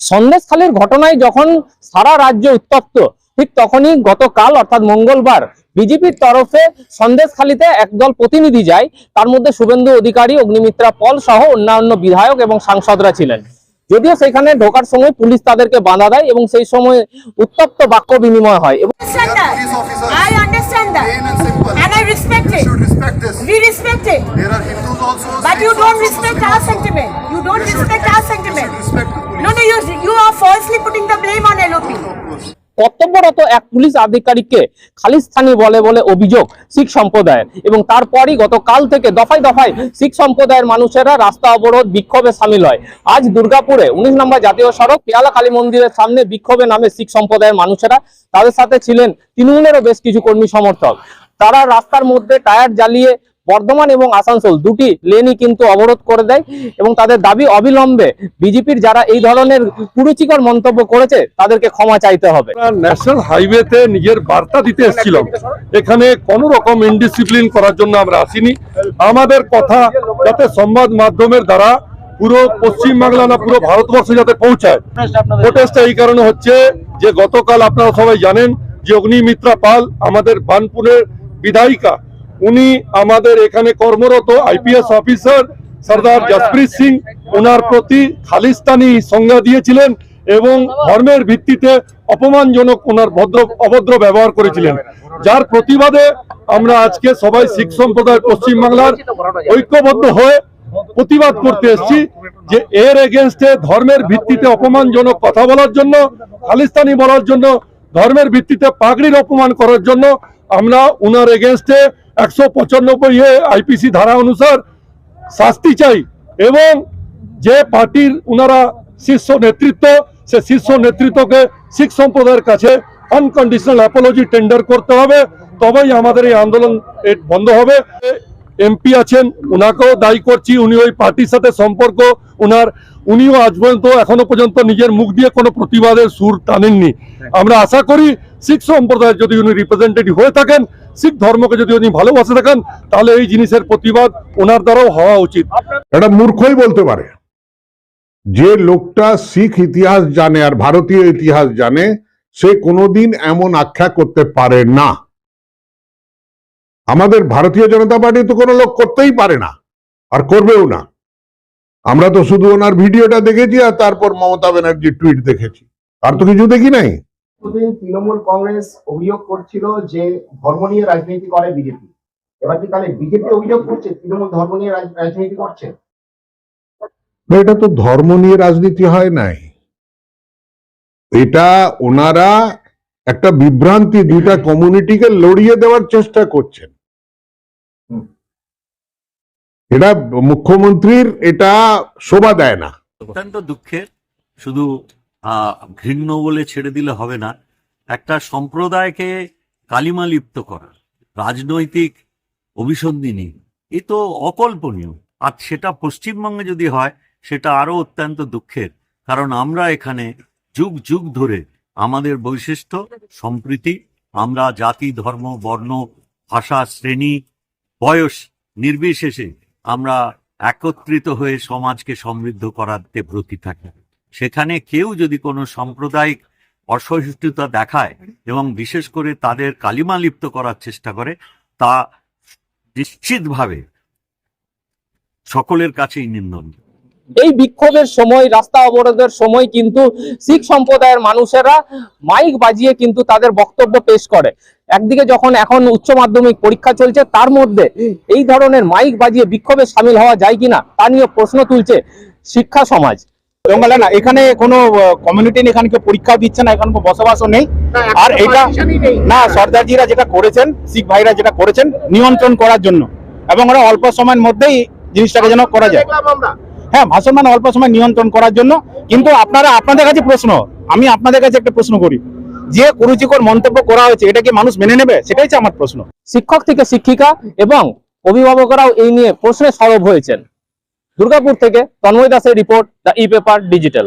সন্দেশখালীর ঘটনায় যখন সারা রাজ্য উত্তপ্ত ঠিক তখনই গতকাল অর্থাৎ মঙ্গলবার বিজেপির তরফে সন্দেশখালীতে একদল প্রতিনিধি যায়। তার মধ্যে শুভেন্দু অধিকারী অগ্নিমিত্রা পল সহ অন্যান্য বিধায়ক এবং সাংসদরা ছিলেন। যদিও সেখানে ঢোকার সময় পুলিশ তাদেরকে বাঁধা দেয় এবং সেই সময় উত্তপ্ত বাক্য বিনিময় হয়। এবং You are falsely putting the blame on LOP. কর্তব্যরত এক পুলিশ আধিকারিককে খালিস্তানি বলে বলে অভিযোগ শিখ সম্প্রদায়ের। এবং তারপরই গতকাল থেকে দফায় দফায় শিখ সম্প্রদায়ের মানুষেরা রাস্তা অবরোধ বিক্ষোভে সামিল হয়। আজ দুর্গাপুরে উনিশ নম্বর জাতীয় সড়ক পেয়ালা কালী মন্দিরের সামনে বিক্ষোভে নামে শিখ সম্প্রদায়ের মানুষেরা। তাদের সাথে ছিলেন তৃণমূলেরও বেশ কিছু কর্মী সমর্থক। তারা রাস্তার মধ্যে টায়ার জ্বালিয়ে বর্ধমান এবং আসানসোল দুটি লেনই কিন্তু অবরোধ করে দেয় এবং তাদের দাবি অবিলম্বে বিজেপির যারা এই ধরনের কুরুচিকর মন্তব্য করেছে, তাদেরকে ক্ষমা চাইতে হবে। ন্যাশনাল হাইওয়েতে নিজের বার্তা দিতে এসেছিলাম। এখানে কোন রকম ইনডিসিপ্লিন করার জন্য আমরা আসিনি। আমাদের কথা যাতে সংবাদ মাধ্যমের দ্বারা পুরো পশ্চিম বাংলা না পুরো ভারতবর্ষে যাতে পৌঁছায়। প্রোটেস্টটা এই কারণে হচ্ছে যে গতকাল আপনারা সবাই জানেন যে অগ্নিমিত্রা পাল আমাদের বানপুরের বিধায়িকা। উনি আমাদের এখানে কর্মরত আইপিএস অফিসার সর্দার জসপ্রীত সিং ওনার প্রতি খালিস্তানি সংজ্ঞা দিয়েছিলেন এবং ধর্মের ভিত্তিতে অপমানজনক ওনার ভদ্র অভদ্র ব্যবহার করেছিলেন। যার প্রতিবাদে আমরা আজকে সবাই শিখ সম্প্রদায় পশ্চিম বাংলার ঐক্যবদ্ধ হয়ে প্রতিবাদ করতে এসেছি যে এর এগেনস্টে ধর্মের ভিত্তিতে অপমানজনক কথা বলার জন্য খালিস্তানি বলার জন্য ধর্মের ভিত্তিতে পাগড়ির অপমান করার জন্য আমরা উনার এগেনস্টে একশো পঁচানব্বই এ আইপিসি ধারা অনুসার শাস্তি চাই এবং যে পার্টির উনারা শীর্ষ নেতৃত্ব, সে শীর্ষ নেতৃত্বকে শিখ সম্প্রদায়ের কাছে আনকন্ডিশনাল অ্যাপোলজি টেন্ডার করতে হবে। তবেই আমাদের এই আন্দোলন বন্ধ হবে। এমপি আছেন, উনাকেও দায়ী করছি। উনি ওই পার্টির সাথে সম্পর্ক। উনার, উনিও আজ পর্যন্ত, এখনও পর্যন্ত নিজের মুখ দিয়ে কোনো প্রতিবাদের সুর টানেননি। আমরা আশা করি শিখ সম্প্রদায়ের যদি উনি রিপ্রেজেন্টেটিভ হয়ে থাকেন, শিখ ধর্মকে যদি উনি ভালোবাসে থাকেন, তাহলে এই জিনিসের প্রতিবাদ ওনার দ্বারাও হওয়া উচিত। এটা মূর্খই বলতে পারে। যে লোকটা শিখ ইতিহাস জানে আর ভারতীয় ইতিহাস জানে, সে কোনোদিন এমন আখ্যা করতে পারে না। আমাদের ভারতীয় জনতা পার্টি তো কোনো লোক করতেই পারে না, আর করবেও না। আমরা তো শুধু ওনার ভিডিওটা দেখেছি আর তারপর মমতা ব্যানার্জির টুইট দেখেছি। আর তো কিছু দেখি নাই। এতদিন তৃণমূল কংগ্রেস অভিযোগ করছিল যে ধর্ম নিয়ে রাজনীতি করে বিজেপি। এবার কি তাহলে বিজেপি অভিযোগ করছে তৃণমূল ধর্ম নিয়ে রাজনীতি করছে? এটা তো ধর্ম নিয়ে রাজনীতি হয় নাই। এটা ওনারা একটা বিভ্রান্তি দুইটা কমিউনিটিকে লড়িয়ে দেওয়ার চেষ্টা করছেন। এটা মুখ্যমন্ত্রীর এটা শোভা দেয় না। অত্যন্ত দুঃখের শুধু ঘৃণ্য বলে ছেড়ে দিলে হবে না। একটা সম্প্রদায়কে কালিমা লিপ্ত করা রাজনৈতিক অভিসন্ধিনী এ তো অকল্পনীয়। আর সেটা পশ্চিমবঙ্গে যদি হয়, সেটা আরও অত্যন্ত দুঃখের। কারণ আমরা এখানে যুগ যুগ ধরে আমাদের বৈশিষ্ট্য, সম্প্রীতি, আমরা জাতি, ধর্ম, বর্ণ, ভাষা, শ্রেণি, বয়স নির্বিশেষে আমরা একত্রিত হয়ে সমাজকে সমৃদ্ধ করাতে ব্রতী থাকি। সেখানে কেউ যদি কোনো সাম্প্রদায়িক অসহিষ্ণুতা দেখায় এবং বিশেষ করে তাদের কালিমা লিপ্ত করার চেষ্টা করে, তা নিশ্চিতভাবে সকলের কাছেই নিন্দনীয়। এই বিক্ষোভের সময়, রাস্তা অবরোধের সময় কিন্তু শিখ সম্প্রদায়ের মানুষেরা মাইক বাজিয়ে কিন্তু তাদের বক্তব্য পেশ করে। একদিকে যখন এখন উচ্চ মাধ্যমিক পরীক্ষা চলছে, তার মধ্যে এই ধরনের মাইক বাজিয়ে বিক্ষোভে সামিল হওয়া যায় কিনা, তা নিয়ে প্রশ্ন তুলছে শিক্ষা সমাজ। জঙ্গলে না এখানে কোনো কমিউনিটি এখানে কেউ পরীক্ষা দিচ্ছে না এখানে বসবাসও নেই। আর এটা না সর্দারজিরা যেটা করেছেন শিখ ভাইরা যেটা করেছেন নিয়ন্ত্রণ করার জন্য। এবং ওরা অল্প সময়ের মধ্যেই জিনিসটাকে যেন করা যায়। হ্যাঁ ভাষণ মানে অল্প সময় নিয়ন্ত্রণ করার জন্য। কিন্তু আপনারা আপনাদের কাছে প্রশ্ন আমি আপনাদের কাছে একটা প্রশ্ন করি। যে কুরুচিকর মন্তব্য করা হয়েছে এটা কি মানুষ মেনে নেবে? সেটাই হচ্ছে আমার প্রশ্ন। শিক্ষক থেকে শিক্ষিকা এবং অভিভাবকরাও এই নিয়ে প্রশ্নে সরব হয়েছেন। দুর্গাপুর থেকে তন্ময় দাসের report the e paper digital